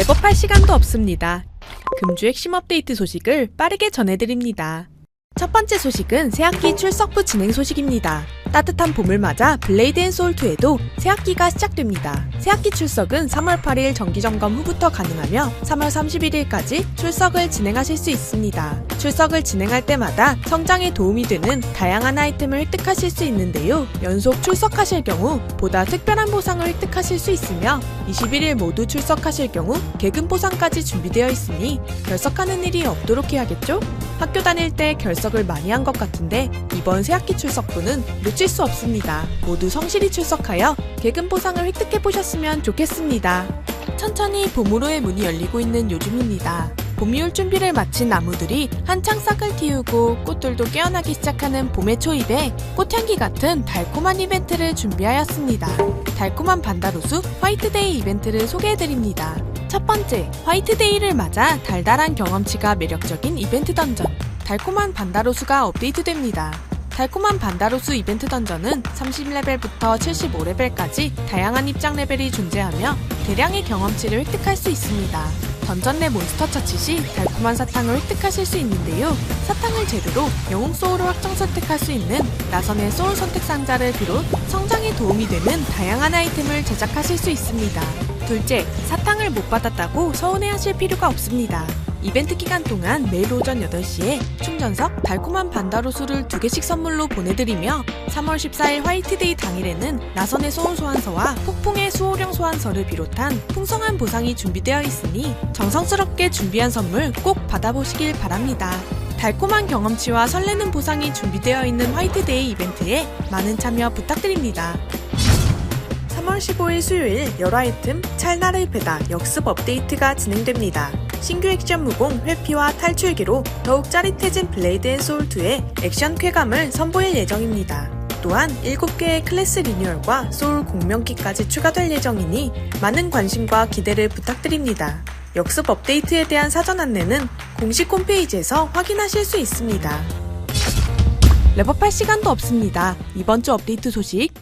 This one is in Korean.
랩업할 시간도 없습니다. 금주 핵심 업데이트 소식을 빠르게 전해드립니다. 첫 번째 소식은 새학기 출석부 진행 소식입니다. 따뜻한 봄을 맞아 블레이드 앤 2에도 새학기가 시작됩니다. 새학기 출석은 3월 8일 정기점검 후부터 가능하며 3월 31일까지 출석을 진행하실 수 있습니다. 출석을 진행할 때마다 성장에 도움이 되는 다양한 아이템을 획득하실 수 있는데요. 연속 출석하실 경우 보다 특별한 보상을 획득하실 수 있으며 21일 모두 출석하실 경우 개근 보상까지 준비되어 있으니 결석하는 일이 없도록 해야겠죠? 학교 다닐 때 결석을 많이 한 것 같은데 이번 새학기 출석부는 놓칠 수 없습니다. 모두 성실히 출석하여 개근 보상을 획득해 보셨으면 좋겠습니다. 천천히 봄으로의 문이 열리고 있는 요즘입니다. 봄이올 준비를 마친 나무들이 한창 싹을 틔우고 꽃들도 깨어나기 시작하는 봄의 초입에 꽃향기 같은 달콤한 이벤트를 준비하였습니다. 달콤한 반다로수 화이트데이 이벤트를 소개해드립니다. 첫 번째, 화이트데이를 맞아 달달한 경험치가 매력적인 이벤트 던전. 달콤한 반다로수가 업데이트됩니다. 달콤한 반다로수 이벤트 던전은 30레벨부터 75레벨까지 다양한 입장 레벨이 존재하며 대량의 경험치를 획득할 수 있습니다. 던전 내 몬스터 처치 시 달콤한 사탕을 획득하실 수 있는데요. 사탕을 재료로 영웅 소울을 확정 선택할 수 있는 나선의 소울 선택 상자를 비롯 성장에 도움이 되는 다양한 아이템을 제작하실 수 있습니다. 둘째, 사탕을 못 받았다고 서운해하실 필요가 없습니다. 이벤트 기간 동안 매일 오전 8시에 충전석 달콤한 반다로수를 2개씩 선물로 보내드리며 3월 14일 화이트데이 당일에는 나선의 소원 소환서와 폭풍의 수호령 소환서를 비롯한 풍성한 보상이 준비되어 있으니 정성스럽게 준비한 선물 꼭 받아보시길 바랍니다. 달콤한 경험치와 설레는 보상이 준비되어 있는 화이트데이 이벤트에 많은 참여 부탁드립니다. 3월 15일 수요일 여러 아이템 찰나를 배다 역습 업데이트가 진행됩니다. 신규 액션 무공 회피와 탈출기로 더욱 짜릿해진 블레이드 앤 소울 2의 액션 쾌감을 선보일 예정입니다. 또한 7개의 클래스 리뉴얼과 소울 공명기까지 추가될 예정이니 많은 관심과 기대를 부탁드립니다. 역습 업데이트에 대한 사전 안내는 공식 홈페이지에서 확인하실 수 있습니다. 랩업할 시간도 없습니다. 이번 주 업데이트 소식